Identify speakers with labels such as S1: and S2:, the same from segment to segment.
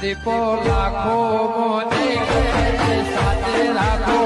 S1: દીપો. લાખો મોને સાથે રાખો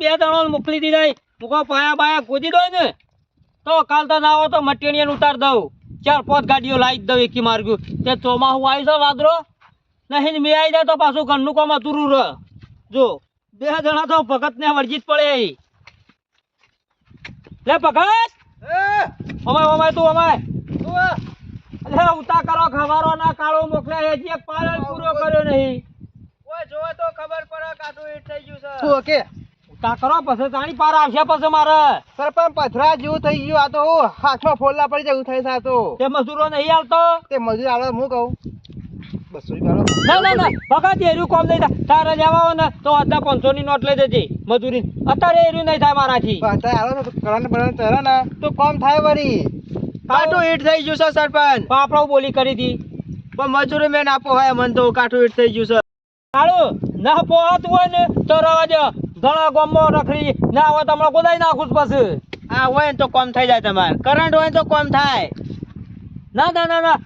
S2: બે દણો મોકલી દીધા મૂકો પાયા બાયા કૂદી દો ને. તો કાલ તો ના તો મટીરિયલ ઉતાર દઉં. ચાર, પાંચ ગાડીઓ લાવી દઉં એકી માર્ગ્યું તે ચોમાસું આવી છે વાદરો નહીં મેં આવી જાય તો પાછું ઘરનું કામ અધૂરું રહે. જો. બે જણા તો ભગત ને વળજી જ પડે લે ભગત! અમાય અમાય તું અમાય. અલે ઉતા કરો ખવારો ના કાળો મોકલે હજી એક પાલન પૂરો કર્યો નહીં.
S3: ઓકે
S2: ઉતા કરો પછી તાણી પાર આવશે પછી મારે.
S3: સરપંચ પથરા જેવું થઈ ગયું આ તો હાથમાં ફોલ્લા પડી જાય એવું થઈ છે તો.
S2: તે મજૂરો નહીં આવતો?
S3: તે મજૂર આવે હું કહું?
S2: ના ના ના. ભગત એર્યું કોમ નહીં થાય. તારે ને તો અડધા પાંચસો ની નોટ લઈ દેજે મજૂરી. અત્યારે એર્યું નહીં થાય મારાથી.
S3: તો ને. કોમ થાય વળી. કાઠું હીટ થઈ ગયું છે સરપંચ.
S2: પણ બોલી કરી હતી.
S3: પણ મજૂરી મેં ના હોય મને તો કાઠું હીટ થઈ ગયું છે.
S2: હાલો ના પોહાતું હોય ને તો રવા દે ઘણા ગામમાં રખડી ના હોય તમને ગોદાઈ નાખું પછી.
S3: હા હોય ને તો કોમ થઈ જાય તમારે. કરંટ હોય તો કોમ થાય.
S2: ના ના ના ના.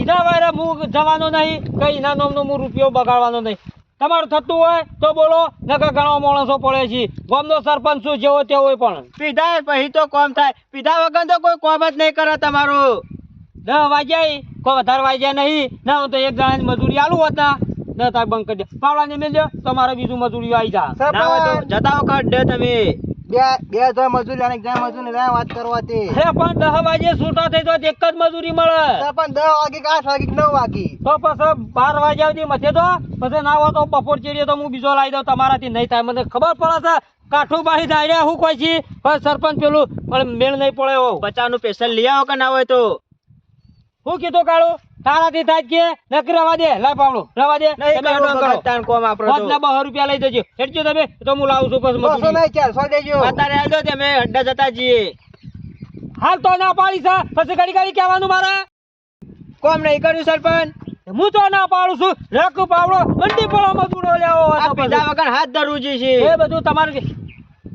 S2: ઈના વાયરે હું જવાનો નહીં કઈ ઈના નામનો હું રૂપિયો બગાડવાનો નહીં. તમારું થતું હોય તો બોલો નકર ઘણા માણસો પડે છે. ગામનો સરપંચ શું જેવો તેવો પણ.
S3: પીધા પછી તો કોમ થાય. પીધા વગર તો કોઈ કોમ જ નહીં કરે તમારું.
S2: દસ વાગ્યા કોઈ વધારે વાગ્યા નહીં. ના હું તો એક જણાની મજૂરી આલું હતા ના દસ બંધ કરી દે. પાવડા ને મેળજો તમારે બીજું મજૂરી આવી જા.
S3: જતા વખત ડે તમે. બે બે હજાર મજૂરી અને જણ મજૂરી રહ્યા વાત કરવા તે
S2: હે પણ દસ વાગે છૂટા થઈ તો એક જ મજૂરી મળે.
S3: પણ દસ વાગે કે આઠ વાગે કે નવ વાગે.
S2: તો પછી બાર વાગ્યા સુધી મથે તો? પછી ના હોય તો બપોર ચડીએ તો હું બીજો લાવી દઉં તમારાથી નહીં થાય. મને ખબર પડે છે કાઠું બાહી થાય હું કોઈ છી? પણ સરપંચ પેલું પણ મેળ નહીં પડે એવો
S3: બચાવનું પેશન લઈ આવો કે ના હોય તો?
S2: હું કીધું કાળું? તારાથી થાય કે નક્કી રવા દે લાય પાવડો રવા દે. તમે
S3: કરો
S2: કરો.
S3: તાન કોમ આપણો તો.
S2: ના બસો રૂપિયા લઈ દેજો હેડજો તમે તો હું લાવું છું પછી
S3: બસો
S2: મજૂરી.
S3: નહીં ચારસો દેજો. અત્યારે આજો તમે અડ્ડા જતા જઈએ.
S2: હાલ તો ના પાડી છે પછી ઘડી ઘડી કહેવાનું મારે.
S3: કોમ નહીં કર્યું સરપંચ?
S2: હું તો ના પાડું છું. રેકુ પાવડો મંડી પડો મજૂરો લેવો
S3: પીધા વગર હાથ ધરવું છે.
S2: એ બધું તમારે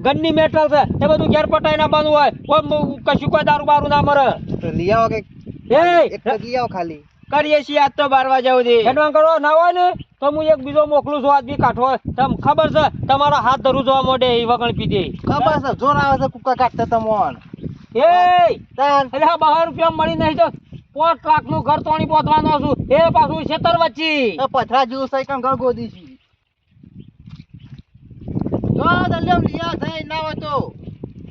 S2: ગનની મેટલ છે એ બધું ઘેર પટાઈ નાખવાનું હોય. કોઈ કશું કોઈ દારૂ બારું ના મરે.
S3: લઈ આવો કે
S2: એ
S3: એક લઈ આવો ખાલી. કરીએ છીએ આજ તો બાર વાગ્યા સુધી.
S2: એડવાન કરો ના હોય ને તો હું એક બીજો મોકલું છું આજ બી કાઠો તમ ખબર છે તમારો હાથ ધરું જોવા મોડે એ વગણ પીધી.
S3: ખબર છે જોર આવે છે કુકા કાઢતા તમોન.
S2: એ
S3: તાન.
S2: એટલે આ બહાર રૂપિયા મળી નહીં તો પોત લાખનું ઘર તોણી પહોંચવાનો છું. એ પાછું છેતર વચ્ચી.
S3: પથરા જેવું કામ ઘર ગોદી છે? જો દલ્યમ લિયા થઈ ના હોય તો.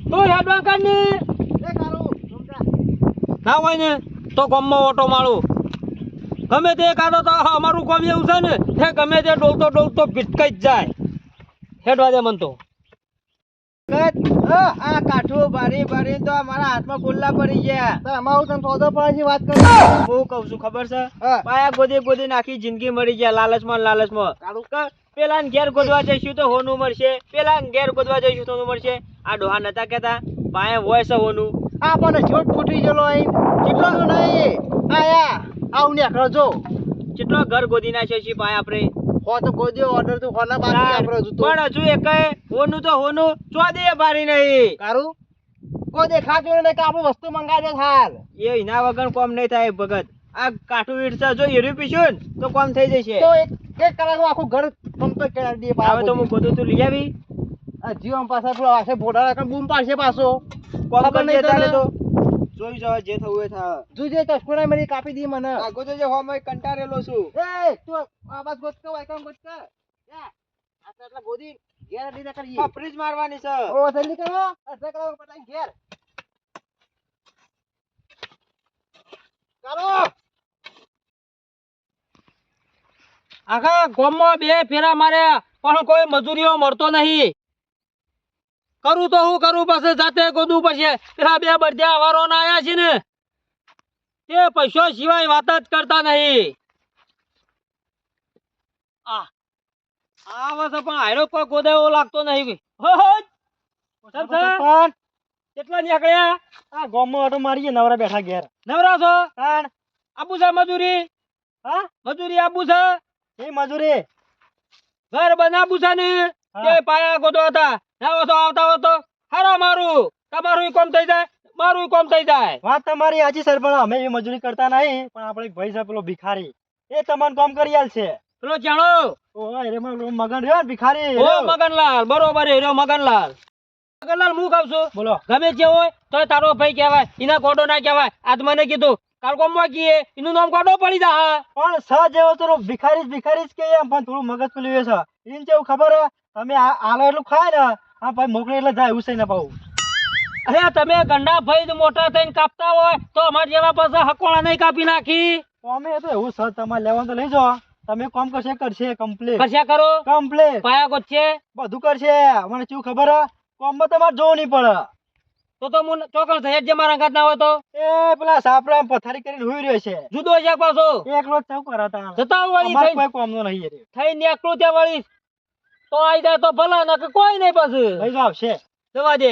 S2: તું હેડવાન કર ને ના હોય ને તો ગમમાં ઓટો મારું. ગમે તે કાઢો તો અમારું કામ એવું છે ને હે ગમે તે ડોલતો ડોલતો ભીટકાઈ જ જાય. હેડવા દે મન તો.
S3: આ કાઠું ભારી ભારી તો મારા હાથમાં ગોલ્લા પડી ગયા. તો અમારું તને સોદો પડે વાત કરો? હું કહું છું ખબર છે? પાયા ગોદી ગોદી નાખી જિંદગી મરી ગયા લાલચમાં ને લાલચમાં. કાળું પેલા ઘેર ગોદવા જઈશું તો હોનું મળશે. પેલા ઘેર ગોદવા જઈશું તો મળશે. આ ડોહા નતા કેતા પાયા હોય છે હોનું. આ પણ છોટ ફૂટી ગયેલો અહીં. કેટલો નહીં. આયા. આવું ને જો. કેટલો ઘર ગોદી નાખ્યો છે ભાઈ આપણે? હો તો ગોદી ઓર્ડર તો હોના બાકી આપણે જો પણ હજુ એક હોનું તો હોનું ચોદે બારી નહીં. કારું? કોઈ દેખાતું ને કે આપણે વસ્તુ મંગાવે હાલ. એ એના વગર કોમ નહીં થાય ભગત. આ કાઠું છે જો એરી પીશું તો કોમ થઈ જશે. તો એક એક કલાકમાં આખું ઘર ફમતો કેળા દે હવે તો હું બધું તું લઈ આવી. આ જીવન પાછા પેલો આશે ભોડા બૂમ પાડશે પાછો. કોમ કરી દે તો. જોઈ જાવ જે થવું એ થા. જોજે ચશ્મા મારી કાપી દી મને. આગો તો જે હોમ કંટારેલો છું. એ તું આવાજ ગોત કે વાયકમ ગોત કે. આ આટલા ગોદી ઘેર દીધા કરીએ. ફ્રીજ મારવાની છે. ઓ જલ્દી કરો. અડધા કલાક પટાઈ ઘેર. કરો
S2: આખા ગોમમાં બે ફેરા માર્યા પણ કોઈ મજૂરીઓ મળતો નહીં. કરું તો હું કરું પછી જાતે ગોદવું પડશે. પેલા બે બધા વારો ના આવ્યા છે ને. તે પૈસો સિવાય વાત જ કરતા નહીં. આ છે પણ હારો કોઈ ગોદે એવો લાગતો નહીં. હો હો સરપંચ, કેટલા નીકળ્યા?
S3: આ ગામમાં ઓટો મારીએ નવરા બેઠા ઘેર.
S2: નવરા છો?
S3: તાણ
S2: આબુ છે મજૂરી?
S3: હા?
S2: મજૂરી આબુ છે?
S3: એ મજૂરી.
S2: ઘર બનાવું છે ને. તે પાયા હતા? હો તો આવતા હો તો. હારા મારું. તમારું કોમ થઈ જાય. મારું કોમ થઈ જાય.
S3: વાત તમારી હાજી સર પણ અમે એ મજૂરી કરતા નહીં. પણ આપણે એક ભાઈ છે પેલો ભિખારી. એ તમારું કામ કરી આલ છે.
S2: પેલો જાણો.
S3: ઓય રે મગન રહ્યો ભિખારી
S2: ઓ મગનલાલ બરોબર રહ્યો મગનલાલ. મગનલાલ હું કહું છું?
S3: બોલો.
S2: ગમે જે હોય તો તારો ભાઈ કહેવાય. એના ગોડો ના કહેવાય. આજ મને કીધું. કાલ કોમવા કીએ એનું નામ ગોડો પડી જા
S3: પણ સ જેવો તો ભિખારી જ ભિખારી જ કે એમ પણ થોડું મગજ પેલું છે. એને કેવું ખબર? તમે આલો એટલું ખાય ને. આ ભાઈ મોકલે એટલે જાય એવું છે ને ભાઉ
S2: અરે તમે ગંડા ભાઈ મોટા થઈને કાપતા હોય તો અમાર જેવા પાસે હકોળા નહીં કાપી નાખી.
S3: અમે તો એવું સર તમારે લેવાનું તો લઈ જાઓ. તમે કોમ કરશે કરશે કમ્પ્લીટ
S2: કરશે કરો.
S3: કમ્પ્લીટ
S2: પાયા ગોત
S3: બધું કરશે. મને શું ખબર? કોમમાં તમારે જોવું નહીં પડે.
S2: તો તો મુન ચોકલ થઈ જ મારા ઘાત ના હોય તો.
S3: એ પેલા સાપરા પથારી કરીને હોઈ રહ્યો છે.
S2: જુદો છે પાછો.
S3: એકલો જ ચૌ કરતા
S2: જતા વળી થઈ
S3: કોઈ નો નહીં.
S2: થઈ એકલો ત્યાં વળી તો આઈ જાય તો ભલા નકર કોઈ નહીં પછી?
S3: ભાઈ આવશે
S2: જવા દે.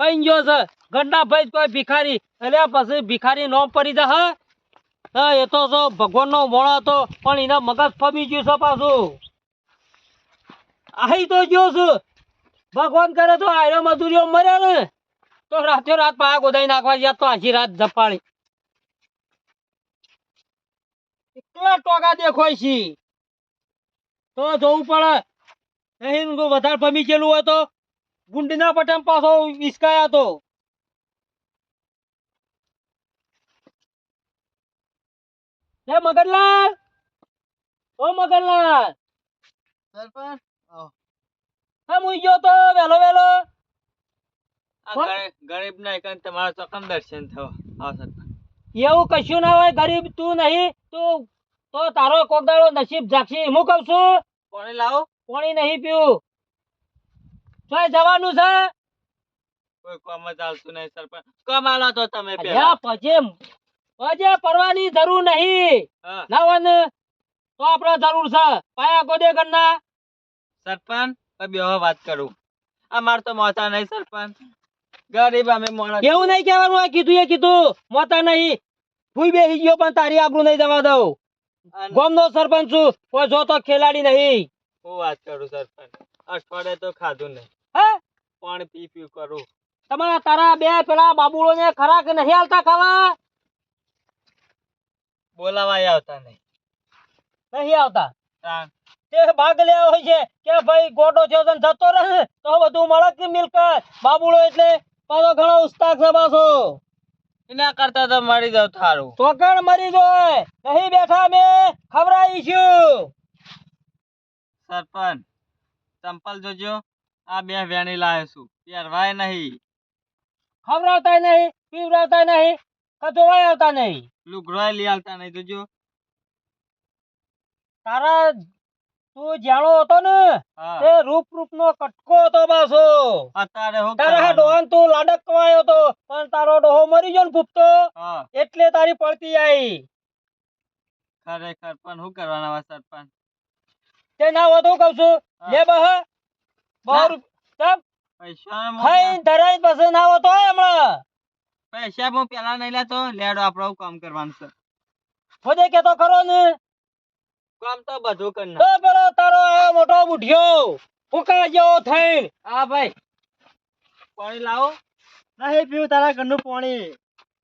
S2: કઈ ગયો છે? ગંડા ભાઈ કોઈ ભિખારી. એટલે પછી ભિખારી નો પડી જા હા? એ તો જો ભગવાન નો મોણો હતો પણ એના મગજ ફમી ગયું છે પાછું. આહી તો ગયો છું. ભગવાન કરે તો આયરો મજૂરીઓ મર્યા ને. તો રાતે રાત પાયા ગોદાઈ નાખવા ગયા તો આખી રાત જપાડી. કેટલા ટોકા દેખોય છે? તો જોવું પડે. નહીં વધારે ગયેલું હોય તો ગુંડના પટમ પાછો વિસ્કાયા તો. લે મગનલાલ! ઓ મગનલાલ!
S3: સરપંચ?
S2: હા મુઈ ગયો તો. વેલો વેલો
S4: આ ગરીબ- ગરીબ ના એકન તમારા ચોકન દર્શન થયો હા સરપંચ.
S2: એવું કશું ના હોય. ગરીબ તું નહીં તું તો તારો કોક દાડો નસીબ જાગશે હું કઉ છું.
S4: પાણી લાવો.
S2: પાણી નહીં પીવું. ક્યાં જવાનું છે.
S4: કોઈ કામ જ નહીં સરપંચ. કોમ આલો તો તમે પેલા.
S2: પજે પજે પરવાની જરૂર નહીં.
S4: હા,
S2: ના હોય ને તો આપણે જરૂર છે. પાયા ગોદે કરના
S4: સરપંચ બેહો વાત કરું. અમાર તો મોતા નહીં સરપંચ. ગરીબ અમે માણસ.
S2: એવું નહીં કહેવાનું કીધું એ કીધું. મોતા નહીં. ભૂઈ બેસી ગયો પણ તારી આબરૂ નહીં જવા દઉં. ગામનો સરપંચ છું કોઈ જોતો ખેલાડી નહીં.
S4: હું વાત કરું સરપંચ? અઠવાડિયે તો ખાધું નહીં.
S2: હે?
S4: પણ પી પી કરું.
S2: તમારા તારા બે પેલા બાબુડો ને ખરાક નહીં આવતા ખાવા?
S4: બોલાવાય આવતા નહીં.
S2: નહીં આવતા? તે ભાગ લેવા હોય છે કે ભાઈ ગોટો છે જતો રહે તો બધું મળે મિલકત? બાબુડો એટલે પાછો ઘણો ઉસ્તાક છે પાછો.
S4: એના કરતા તો મરી જાવ થારું.
S2: ચોકણ મરી જોય? નહીં બેઠા મે ખવડાવીશું
S4: સરપંચ ચંપલ જોજો આ બે વેણી લાવ્યો છું. પહેરવાય નહીં.
S2: ખવરાવતા નહીં પીવરાવતા નહીં કચોવાય આવતા નહીં.
S4: લુગડોય લઈ આવતા નહીં જોજો.
S2: તારા તું જાણો હતો ને તે રૂપ રૂપ નો કટકો હતો પાછો.
S4: અત્યારે હું
S2: તારા ડોહન તું લાડકવાયો હતો પણ તારો ડોહો મરી ગયો ને
S4: ફૂપતો
S2: એટલે તારી પડતી આવી
S4: ખરેખર પણ શું કરવાના વાત સરપંચ?
S2: તે ના હોય તો કહું છું. લે બહ બહુ.
S4: પૈસા
S2: ખાઈ ધરાઈ પછી ના હોય તો હમણાં.
S4: પૈસા હું પેલા નહીં લેતો લેડો આપડે કામ કરવાનું છે.
S2: ખોદે કેતો ખરો ને.
S4: કામ તો બધું કરી
S2: તો પેલો તારો મોટો બુઢિયો ફૂકા જેવો થઈને.
S4: હા ભાઈ. પાણી લાવો.
S3: નહીં પીવું તારા ઘરનું પાણી.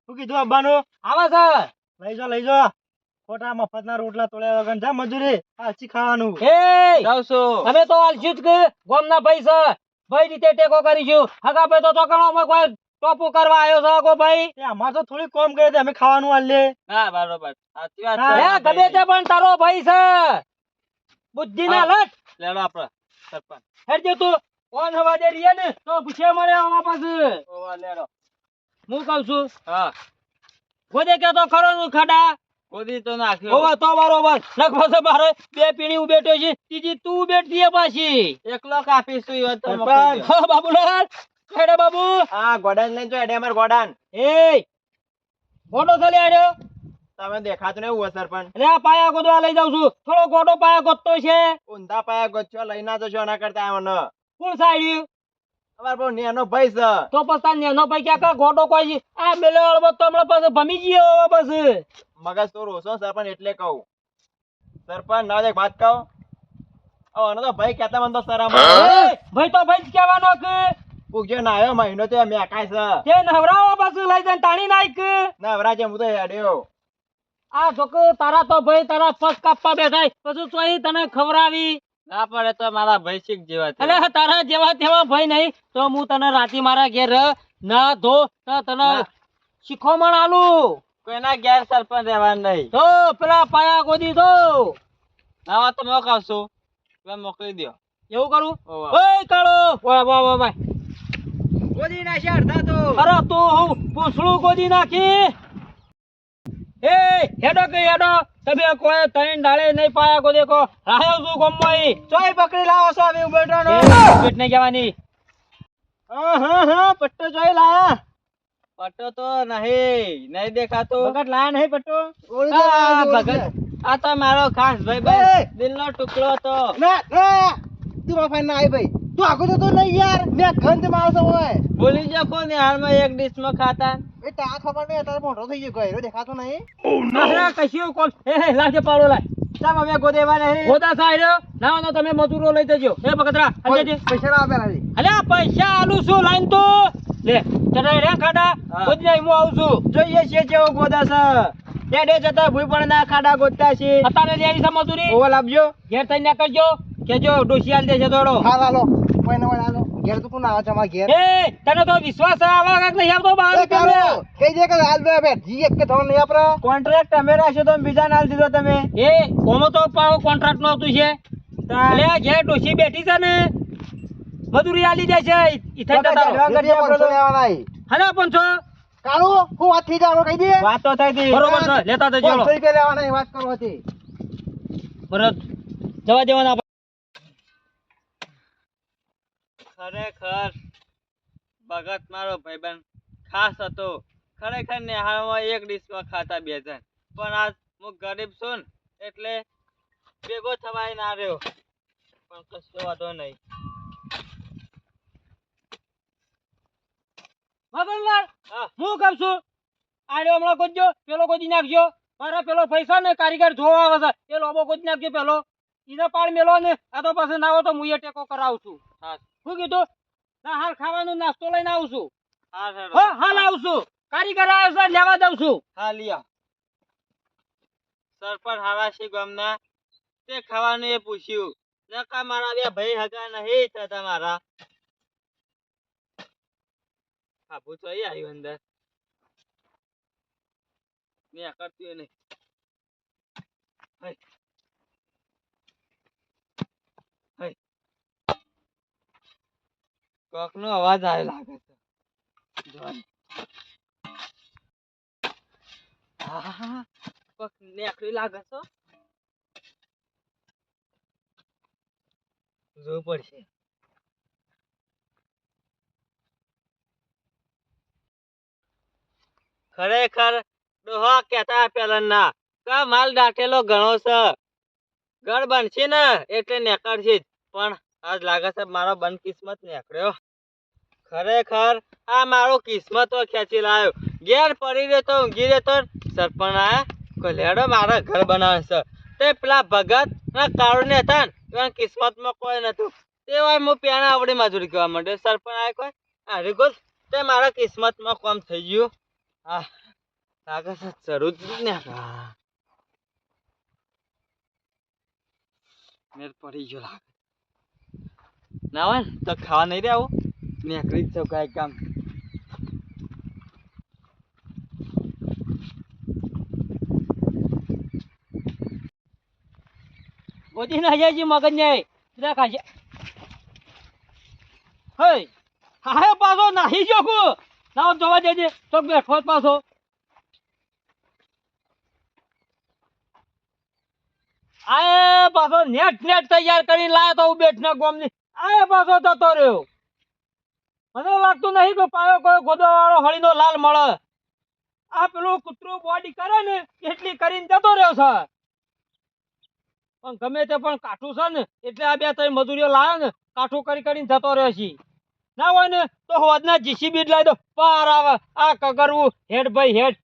S3: શું કીધું અબ્બાનું
S2: આવા સર
S3: લઈ જો લઈ જો ખોટા મફતના રોટલા તોડ્યા વગર. જા મજૂરી આલસી ખાવાનું.
S2: એ
S4: છું.
S2: અમે તો આલસી જ ગામના ભાઈ સર ભાઈ રીતે ટેકો કરીશું હગા પે તો ચોકણો કોઈ ટોપુ કરવા આવ્યો છો ગો ભાઈ?
S3: અમારે તો થોડી કોમ કરી અમે ખાવાનું આલ.
S4: હા બરોબર. સાચી વાત છે.
S2: હે ગમે તે પણ તારો ભાઈ છે. બુદ્ધિ ના લટ
S4: લેડો આપણે સરપંચ.
S2: હેડજે તું. ઓન હવા દે રીએ ને તો પૂછે મારે આવા પાસે.
S4: ઓવા લેડો.
S2: હું કહું છું?
S4: હા.
S2: ગોદે કે તો ખરો નું ખાડા.
S4: ગોદી તો નાખ્યો.
S2: ઓવા તો બરોબર. લખવા પાસે બારે બે પીણી ઉભેટો છે. ત્રીજી તું બેઠતી પાછી.
S4: એકલો કાપીશું તો
S2: બાબુલાલ. હેડે બાબુ?
S3: હા ગોડાન લઈને જો અમાર ગોડાન.
S2: એ ફોટો ચાલી આડ્યો
S3: તમે દેખાતું ને એવું અસર
S2: પણ. અરે આ પાયા ગોદવા લઈ જાઉં છું. થોડો ગોડો પાયા ગોતતો છે.
S3: ઊંધા પાયા ગોચ્યો લઈને જશો એના કરતા આવ્યો ન
S2: કોણ સાડ્યું
S3: અમાર બહુ નેનો ભાઈ છે.
S2: તો નેનો ભાઈ ક્યાં કા કોઈ આ મેલે અળબત તો હમણાં પાસે ભમી ગયો હવે
S3: મગજ તો સરપંચ એટલે કહું. સરપંચ ના વાત કહો. ઓને તો ભાઈ કહેતા મને તો શરમ
S2: ભાઈ તો ભાઈ જ કહેવાનો કે
S3: પૂછ્યો નાયો મહિનો તો મેં છે.
S2: તે નવરાવા પાછું લઈ જઈને તાણી નાખ.
S3: નવરાજે હું તો હેડ્યો.
S2: આ છોકરો તારા તો ભાઈ તારા પગ કાપવા બેઠા પછી ચોઈ તને ખવડાવી
S4: ના પડે તો મારા ભાઈ શીખ જેવા છે
S2: તારા જેવા તેવા ભાઈ નહીં. તો હું તને રાતી મારા ઘેર ના ધો તને
S4: શીખો
S2: શીખોમણ આલું.
S4: કોઈના ઘેર સરપંચ રહેવાનું નહીં.
S2: તો પેલા પાયા ગોદી તો
S4: ના વાત તો મોકલશું. મોકલી દો
S2: એવું કરું. ઓય કાળો. વાહ વાહ વાહ વાહ.
S3: ગોદી નાખ્યા અડધા તો
S2: અરે તું હું પૂછડું ગોદી નાખી? એ હેડો કે હેડો? તમે કોઈ ત્રણ ડાળે નહીં પાયા ગોદે કો રાહ્યો છું ગમમાં
S3: ચોય પકડી લાવો છો હવે ઉભેટાનો
S2: પેટ નહીં કહેવાની.
S3: હા હા હા પટ્ટો ચોય લાયા.
S4: પટ્ટો તો નહીં નહીં દેખાતો.
S3: ભગત લાયા નહીં પટ્ટો?
S4: આ ભગત. આ તો મારો ખાસ ભાઈ ભાઈ દિલનો ટુકડો હતો.
S3: ના ના. તું માફા ના આવી ભાઈ. તું તો તો નહીં યાર મેં ગંધ મારતો હોય.
S4: બોલી જા કોને હાલમાં એક ડીશમાં ખાતા?
S3: એ તા ખબર નહીં અત્યારે મોટો થઈ ગયો ગયો દેખાતો નહીં.
S2: અરે કશું કોણ એ હે, લાવજે પાડો લાય
S3: ચામ અમે ગોદેવા નહીં
S2: ગોદા સાહેબ ના ના તમે મજૂરો લઈ જજો. એ બકતરા અંજેજી
S3: પૈસા ના આપેલા છે
S2: અલે પૈસા આલુ છું લાઈન તો? લે ચડાઈ રે ખાડા. કોઈ નહીં હું આવું છું.
S3: જોઈએ છે જેવો ગોદા છે. એડે જતા ભૂઈ પણ ના ખાડા ગોતતા છે.
S2: અત્યારે લેવી છે મજૂરી?
S3: ઓવલ આપજો
S2: ઘેર થઈને કરજો કેજો ડોસી આલ દેશે થોડો
S3: હાલ હાલો. કોઈ ના હાલો. ઘેર તો કોણ આવે છે અમારા ઘેર.
S2: એ તને તો વિશ્વાસ આવા કાક નહીં આવતો બહાર
S3: એ કારો કઈ દે કે હાલ બે બે. જી એક કે ધોન નહીં આપરો કોન્ટ્રાક્ટ તમે રાખ્યો તો બીજા નાલ દીધો તમે.
S2: એ કોમો તો પાવો કોન્ટ્રાક્ટ નો આવતું છે. એટલે જે ડોશી બેઠી છે ને મજૂરી આલી દે છે જતા રહો. હલે પંચો
S3: કાળુ હું વાત થઈ જાવ કહી દે. વાત તો થઈ હતી
S2: બરોબર છે લેતા જજો.
S3: પાંચસો રૂપિયા લેવાના વાત કરો હતી
S2: બરોબર. જવા દેવાના
S4: ખરેખર ભગત મારો ભાઈબંધ ખાસ હતો. ખરેખર નિહાળમાં એક ડીશમાં ખાતા બે જણ. પણ આજ હું ગરીબ છું એટલે ભેગો થવાય ના રહ્યો. પણ કશો વાંધો નહીં.
S2: મગનલાલ
S4: હું.
S2: કેમ છું? આડે હમણાં ગોતજો પેલો ગોજી નાખજો. મારા પેલો પૈસા ને કારીગર જોવા આવે છે. એ લોબો ગોજી નાખજો પેલો. ઈને પાડ મેલો ને આ તો પાસે ના હોય તો હું એ ટેકો કરાવું છું.
S4: હા.
S2: શું કીધું? ના હાલ ખાવાનો નાસ્તો લઈને આવું છું.
S4: હા સર.
S2: હો હાલ આવું છું. કારીગર આવ્યો છે લેવા દઉં છું.
S4: હા લિયા. સરપંચ હારા છે ગામના. તે ખાવાનું એ પૂછ્યું. નકા મારા બે ભાઈ હગા નહીં થતા મારા. આબુ તો અહીં આવ્યું અંદર. મેં કરતી નહીં હઈ. હઈ. કોકનો અવાજ આવે લાગે છે. કોક ખરેખર ડોહા કેતા પેલા ના કા માલ દાટેલો ઘણો છે. ઘર બનશે ને એટલે નેકળશે પણ આજ લાગે છે મારો બંધ કિસ્મત નીકળ્યો. ખરેખર આ મારો કિસ્મત ખેંચી લાવ્યો ઘેર પડી રહેતો ઊંઘી રહેતો સરપંચ આ કલેડો મારા ઘર બનાવે છે. તે પેલા ભગત ના કાળુને હતા ને કિસ્મતમાં કોઈ નતું. તે હોય હું પેણા આવડી મજૂરી કહેવા માંડ્યો. સરપંચ આય કોઈ? અરે ગોલ, તે મારા કિસ્મતમાં કોમ થઈ ગયું. હા લાગે છે જરૂર જ ને મેર પડી ગયો લાગે. ના હોય ને, તો ખાવા નહીં રે આવું. નીકળી જ જાઉં કાંઈ કામ.
S2: ગોતી ના જાય મગજ ને. સીધા ખાશે હે, હા પાછો, નાહી જો કુ. ના જવા દેજે તો બેઠો પાછો. આય પાછો નેટ નેટ તૈયાર કરીને લાયો તો હું બેઠના ગોમની આય પાછો જતો રહ્યો. મને લાગતું નહીં કે પાયો કોઈ ગોદો વાળો હળીનો લાલ મળે. આ પેલું કૂતરું બોડી કરે ને, એટલી કરીને જતો રહ્યો છે. પણ ગમે તે પણ કાઠું છે ને, એટલે આ બે ત્રણ મજૂરીઓ લાવે ને, કાઠું કરી કરીને જતો રહ્યો છે. ના હોય ને, તો હોદના જીસીબી લાવી દો પાર આવે, આ કગરવું, હેડ ભાઈ, હેડ.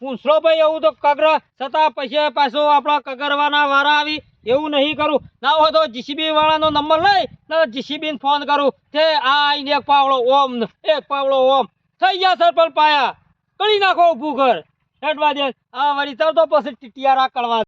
S2: પૂછલો ભાઈ, એવું તો કગર, છતાં પછી પાછું આપણા કગરવાના વારા આવી એવું નહીં કરું. ના હોય તો જીસીબી વાળાનો નંબર લઈ ને જીસીબી ફોન કરું. તે આ એક પાવડો ઓમ એક પાવડો ઓમ. થઈ ગયા સરપંચ પાયા. કરી નાખો ઊભું ઘર. હેડવા દે. આ વળી ચાલ તો પછી ટિટિયારા કરવા